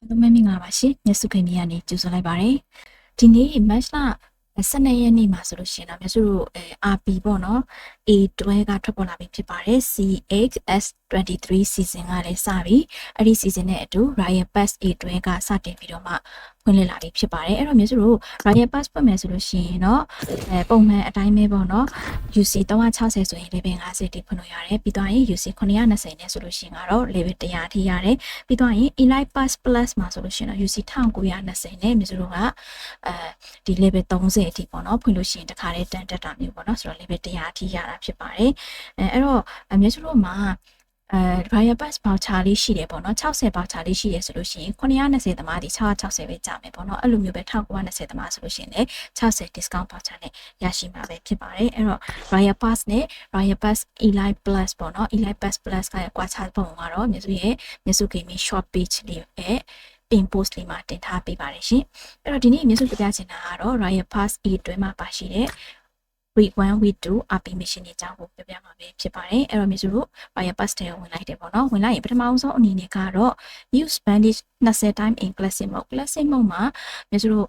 အားလုံးပဲမင်္ဂလာပါရှင်မြတ်စုခင်ကြီးကနေကြိုဆိုလိုက်ပါတယ်ဒီနေ့ match လ12ရက်နေ့မှာဆိုလို့ရှိရင်တော့မြတ်စုတို့အဲ RP ပေါ့နော် A12 ကထွက်ပေါ်လာပြီဖြစ်ပါတယ် C8S23 season ကလည်းစပြီအဲ့ဒီ season နဲ့အတူ Royal Pass A12 ကစတင်ပြီးတော့မှ ဖွင့်လှစ်လာပြီဖြစ်ပါတယ်အဲ့တော့မြတ်စုတို့ Royal Pass ဖွင့်မယ်ဆိုလို့ရှိရင်တော့အဲပုံမှန်အတိုင်းပဲပေါ့နော် UC 360ဆိုရင် level 50တိဖွင့်လို့ရတယ်ပြီးတော့ရင် UC 920နဲ့ဆိုလို့ရှိရင်ကတော့ level 100ထိရတယ်ပြီးတော့ရင် Elite Pass Plus မှာဆိုလို့ရှိရင်တော့ UC 1920နဲ့မြတ်စုတို့ကအဲဒီ level 30အထိပေါ့နော်ဖွင့်လို့ရှိရင်တခါတည်းတန်တက်တာမျိုးပေါ့နော်ဆိုတော့ level 100အထိရတာဖြစ်ပါတယ်အဲအဲ့တော့အမြတ်စုတို့မှာ အဲ Royal Pass voucher လေးရှိတယ်ပေါ့နော်60 voucher လေးရှိတယ်ဆိုလို့ရှိရင်920သမားဒီ660ပဲကြာမယ်ပေါ့နော်အဲ့လိုမျိုးပဲ1920သမားဆိုလို့ရှိရင်လည်း60 discount voucher နဲ့ရရှိမှာပဲဖြစ်ပါတယ်အဲ့တော့ Royal Pass နဲ့ Royal Pass Elite Plus ပေါ့နော် Elite Pass Plus ကကွာခြားပုံကတော့မြစုရဲ့မြစု gaming shop page လေးရဲ့ pin post လေးမှာတင်ထားပေးပါတယ်ရှင်အဲ့တော့ဒီနေ့မြစုပြပြချင်တာကတော့ Royal Pass E တွဲမှာပါရှိတဲ့ week 1 week 2 RP mission တွေအကြောင်းကိုပြောပြမှာပဲဖြစ်ပါတယ်အဲ့တော့မြစုတို့ Royal Pass တွေဝင်လိုက်တယ်ပေါ့နော်ဝင်လိုက်ရင်ပထမအောင်ဆုံးအနေနဲ့ကတော့ use bandage 20 time in classic mode classic mode မှာမြစုတို့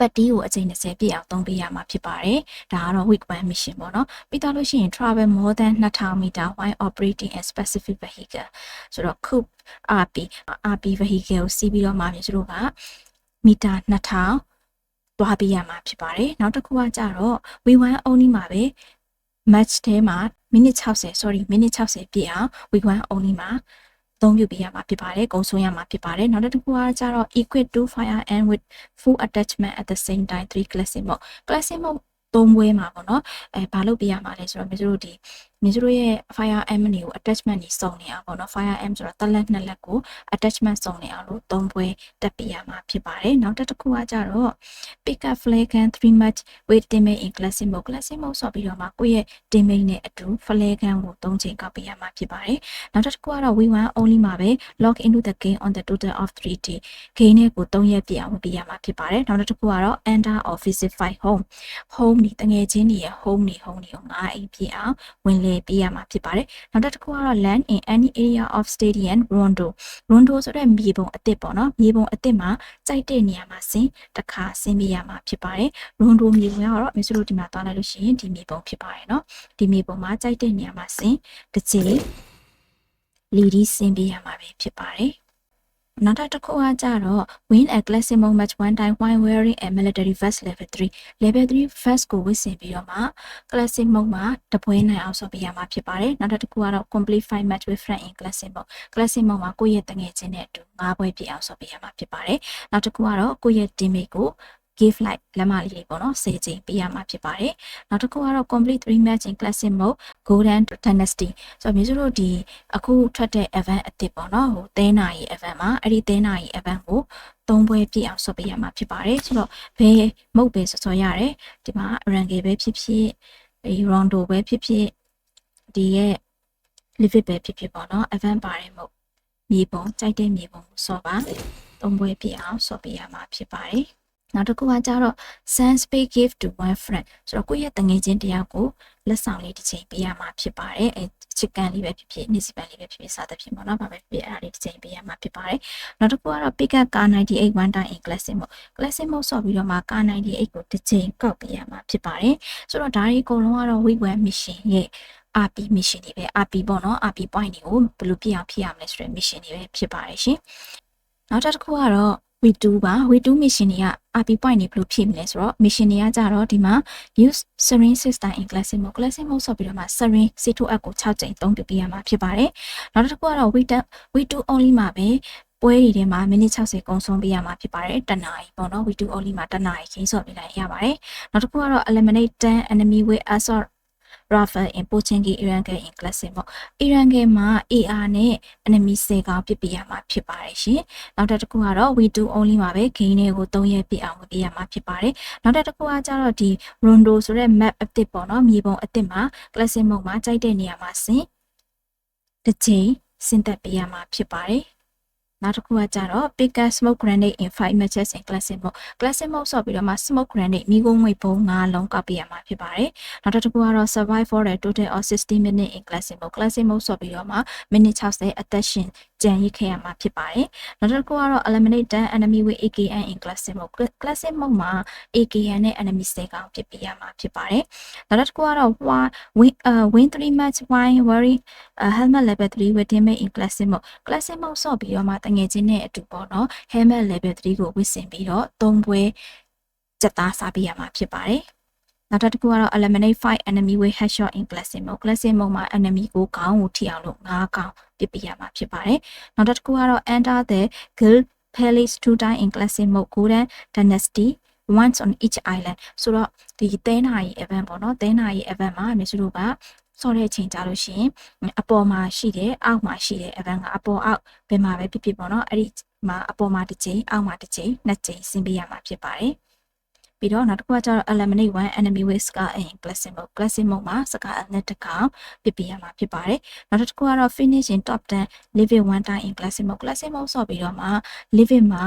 ပတ်တီးကိုအချိန်20ပြည့်အောင်သုံးပေးရမှာဖြစ်ပါတယ်။ဒါကတော့ week 1 mission ပေါ့နော်။ပြီးတော့လို့ရှိရင် travel more than 2000 meter while operating a specific vehicle ဆိုတော့ coupe RP RP vehicle ကိုစီးပြီးတော့မှမြစုတို့ကမီတာ2000 သွားပေးရမှာဖြစ်ပါတယ်။နောက်တစ်ခုကကြတော့ V1 only မှာပဲ match ထဲမှာမိနစ်60 sorry မိနစ်60ပြည့်အောင် V1 only မှာသုံးပြုပေးရမှာဖြစ်ပါတယ်။ကုံဆုံးရမှာဖြစ်ပါတယ်။နောက်တစ်ခုကကြတော့ equip to fire and with full attachment at the same time 3 classic mode classic mode သုံးပွဲမှာပေါ့နော်အဲဘာလုပ်ပြရမှာလဲဆိုတော့မြတို့ဒီ မြတို့ရဲ့ fire m တွေကို attachment တွေစုံနေအောင်ပေါ့နော် fire m ဆိုတော့တစ်လက်နှစ်လက်ကို attachment စုံနေအောင်လို့သုံးပွဲတက်ပြရမှာဖြစ်ပါတယ်နောက်တစ်ခုကကြတော့ pick up flag and 3 match with teammate in classic mode classic mode ဆိုပြီးတော့မှကိုယ့်ရဲ့ teammate နဲ့အတူ flag ကိုသုံးချိန်ကောက်ပြရမှာဖြစ်ပါတယ်နောက်တစ်ခုကတော့ we one only မှာပဲ log into the game on the total of 3d game နဲ့ကို3ရက်ပြအောင်ပြရမှာဖြစ်ပါတယ်နောက်တစ်ခုကတော့ enter or visit file home home နေတငယ်ချင်းတွေရဲ့ home နေ home နေကိုငါအိမ်ပြအောင်ဝင်လေပြရမှာဖြစ်ပါတယ်နောက်တစ်ခုကတော့ land in any area of stadium rondo rondo ဆိုတဲ့မြေပုံအစ်စ်ပေါ့နော်မြေပုံအစ်စ်မှာကြိုက်တဲ့နေရာမှာဆင်းတစ်ခါဆင်းပြရမှာဖြစ်ပါတယ် rondo မြေပုံကတော့မင်းတို့ဒီမှာသွားလိုက်လို့ရှိရင်ဒီမြေပုံဖြစ်ပါတယ်နော်ဒီမြေပုံမှာကြိုက်တဲ့နေရာမှာဆင်းတစ်ချိန်လီဒီဆင်းပြရမှာပဲဖြစ်ပါတယ် နောက်တစ်ခုကကြတော့ win a classic mode match one time while wearing a military vest level 3 level 3 vest ကိုဝတ်ဆင်ပြီးတော့မှ classic mode မှာတပွဲနိုင်အောင်ဆော့ပေးရမှာဖြစ်ပါတယ်နောက်တစ်ခုကတော့ complete five match with friend in classic mode classic mode မှာကိုယ့်ရဲ့တငယ်ချင်းနဲ့အတူ၅ပွဲပြည့်အောင်ဆော့ပေးရမှာဖြစ်ပါတယ်နောက်တစ်ခုကတော့ကိုယ့်ရဲ့ teammate ကို give like လက်မလေးတွေပေါ့နော်စေချိန်ပေးရမှာဖြစ်ပါတယ်နောက်တစ်ခုကတော့ complete 3 match in classic mode golden dynasty ဆိုတော့မြေစုတို့ဒီအခုထွက်တဲ့ event အသစ်ပေါ့နော်ဟိုသဲနာရီ event မှာအဲ့ဒီသဲနာရီ event ကိုသုံးပွဲပြည့်အောင်ဆော့ပေးရမှာဖြစ်ပါတယ်ဆိုတော့ဘယ်မုတ်ပဲဆော့ဆော့ရတယ်ဒီမှာ range ပဲဖြစ်ဖြစ်ဒီ rondo ပဲဖြစ်ဖြစ်ဒီရဲ့ livid ပဲဖြစ်ဖြစ်ပေါ့နော် event ပါတယ်မဟုတ်မြေပုံကြိုက်တဲ့မြေပုံကိုဆော့ပါသုံးပွဲပြည့်အောင်ဆော့ပေးရမှာဖြစ်ပါတယ် နောက်တစ်ခုကကြတော့ send space give to one friend ဆိုတော့ကိုယ့်ရဲ့တငယ်ချင်းတယောက်ကိုလက်ဆောင်လေးတစ်ချိန်ပေးရမှာဖြစ်ပါတယ်အဲချစ်ကန်လေးပဲဖြစ်ဖြစ်နေစီပန်လေးပဲဖြစ်ဖြစ်စသဖြင့်ပေါ့နော်ဘာပဲဖြစ်ဖြစ်အဲ့ဒါလေးတစ်ချိန်ပေးရမှာဖြစ်ပါတယ်နောက်တစ်ခုကတော့ pick up car 98 one time in classic mode classic mode ဆော့ပြီးတော့မှ car 98ကိုတစ်ချိန်ကောက်ပေးရမှာဖြစ်ပါတယ်ဆိုတော့ဒါတွေအကုန်လုံးကတော့ week 1 mission ရဲ့ RP mission တွေပဲ RP ပေါ့နော် RP point တွေကိုဘယ်လိုပြအောင်ဖြစ်ရမလဲဆိုတဲ့ mission တွေပဲဖြစ်ပါတယ်ရှင်နောက်တစ်ခုကတော့ week 2ပါ week 2 mission တွေက RP point တွေဘယ်လိုဖြည့်မလဲဆိုတော့ mission တွေကကြတော့ဒီမှာ use serene system in classic mode classic mode ဆိုပြီးတော့မှ serene C2 app ကို6ကြိမ်သုံးပြပေးရမှာဖြစ်ပါတယ်နောက်တစ်ခုကတော့ week 1 week 2 only မှာပဲပွဲတွေထဲမှာမိနစ်60ကုန်ဆုံးပေးရမှာဖြစ်ပါတယ်တနားရီပေါ့နော် week 2 only မှာတနားရီခင်းဆော့ပေးလိုက်ရပါတယ်နောက်တစ်ခုကတော့ eliminate 10 enemy with assault Rafael in Pochinki Iran game in classic ပေါ့ Iran game မှာ AR နဲ့ enemy 10ကောင်ပြစ်ပြရမှာဖြစ်ပါတယ်ရှင်နောက်တစ်ခုကတော့ we2 only မှာပဲ game တွေကို3ရက်ပြည့်အောင်ပြရမှာဖြစ်ပါတယ်နောက်တစ်ခုကကျတော့ဒီ Rondo ဆိုတဲ့ map အသစ်ပေါ့နော်မြေပုံအသစ်မှာ classic mode မှာကြိုက်တဲ့နေရာမှာဆင်တစ်ချိန်ဆင်သက်ပြရမှာဖြစ်ပါတယ် နောက်တစ်ခုကကြတော့ pick up smoke grenade in 5 matches in classic mode classic mode ဆိုပြီးတော့မှ smoke grenade မိကုန်းငွေပုံ9လုံးကောက်ပြရမှာဖြစ်ပါတယ်နောက်တစ်ခုကတော့ survive for the total of 60 minute in classic mode classic mode ဆိုပြီးတော့မှ minute 60အသက်ရှင် ကြံရစ်ခဲ့ရမှာဖြစ်ပါတယ်နောက်တစ်ခုကတော့ eliminate the enemy with AKN in classic mode classic mode မှာ AKN နဲ့ enemy စကောင်ဖြစ်ပြရမှာဖြစ်ပါတယ်နောက်တစ်ခုကတော့ win uh, win 3 match win worry uh, helmet level 3 with teammate in classic mode classic mode ဆော့ပြီးတော့မှတငယ်ချင်းနဲ့အတူပေါ့နော် helmet level 3ကိုဝစ်ဆင်ပြီးတော့သုံးပွဲစက်သားစားပေးရမှာဖြစ်ပါတယ်နောက်တစ်ခုကတော့ eliminate 5 enemy with headshot in classic mode classic mode မှာ enemy ကိုခေါင်းကိုထိအောင်လို့၅កောင် ပစ်ပြရမှာဖြစ်ပါတယ်နောက်တစ်ခုကတော့ enter the guild palace two time in classic mode golden dynasty once on each island ဆိုတော့ဒီသဲနာရီ event ပေါ့နော်သဲနာရီ event မှာမြေစုတို့ကဆော့တဲ့အချိန်ကြလို့ရှိရင်အပေါ်မှာရှိတယ်အောက်မှာရှိတယ် event ကအပေါ်အောက်ဘယ်မှာပဲဖြစ်ဖြစ်ပေါ့နော်အဲ့ဒီမှာအပေါ်မှာတစ်ချိန်အောက်မှာတစ်ချိန်နှစ်ချိန်ဆင်းပေးရမှာဖြစ်ပါတယ် ပြီးတော့နောက်တစ်ခုကကျတော့ eliminate one enemy with scar in classic mode classic mode မှာ scar နဲ့တစ်ခါပြပြရမှာဖြစ်ပါတယ်နောက်တစ်ခုကတော့ finish in top 10 live it one time in classic mode classic mode ဆော့ပြီးတော့မှ live it မှာ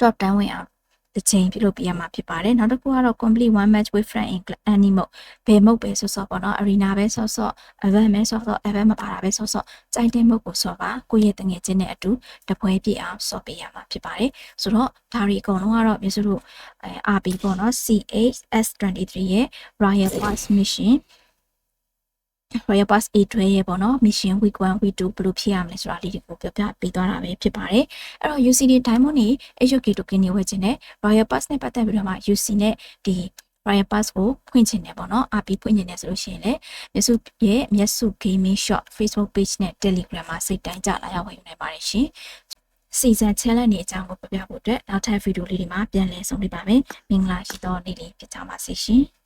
top 10ဝင်အောင် တစ်ချိန်ပြုလုပ်ပြရမှာဖြစ်ပါတယ်နောက်တစ်ခုကတော့ complete one match with friend in animal ဘယ်မုတ်ပဲဆော့ဆော့ပေါ့နော် arena ပဲဆော့ဆော့ event ပဲဆော့ဆော့ event မပါတာပဲဆော့ဆော့ကြိုက်တဲ့မုတ်ကိုဆော့ပါကိုယ့်ရဲ့တငယ်ချင်းနဲ့အတူတပွဲပြည့်အောင်ဆော့ပေးရမှာဖြစ်ပါတယ်ဆိုတော့ဒါတွေအကုန်လုံးကတော့မြေစုတို့အဲ RP ပေါ့နော် CHS23 ရဲ့ Royal Pass Mission Royal Pass A တွဲရဲ့ပေါ့နော် Mission Week 1 Week 2ဘယ်လိုဖြစ်ရမလဲဆိုတာလေးတွေကိုပြောပြပေးသွားတာပဲဖြစ်ပါတယ်အဲ့တော့ UCD Diamond နေ HOK token တွေဝယ်ခြင်းနဲ့ Royal Pass နဲ့ပတ်သက်ပြီးတော့မှ UC နဲ့ဒီ Royal Pass ကိုဖွင့်ချင်တယ်ပေါ့နော် RP ဖွင့်ချင်တယ်ဆိုလို့ရှိရင်လည်းမြတ်စုရဲ့မြတ်စု Gaming Shop Facebook page နဲ့ Telegram မှာစိတ်တိုင်းကြလာရောက်ဝင်နိုင်ပါတယ်ရှင်စီဇန် challenge နေအကြောင်းကိုပြပြဖို့အတွက်နောက်ထပ်ဗီဒီယိုလေးတွေမှာပြန်လည်ဆုံတွေ့ပါမယ်။မင်္ဂလာရှိသောနေ့လေးဖြစ်ကြပါစေရှင်။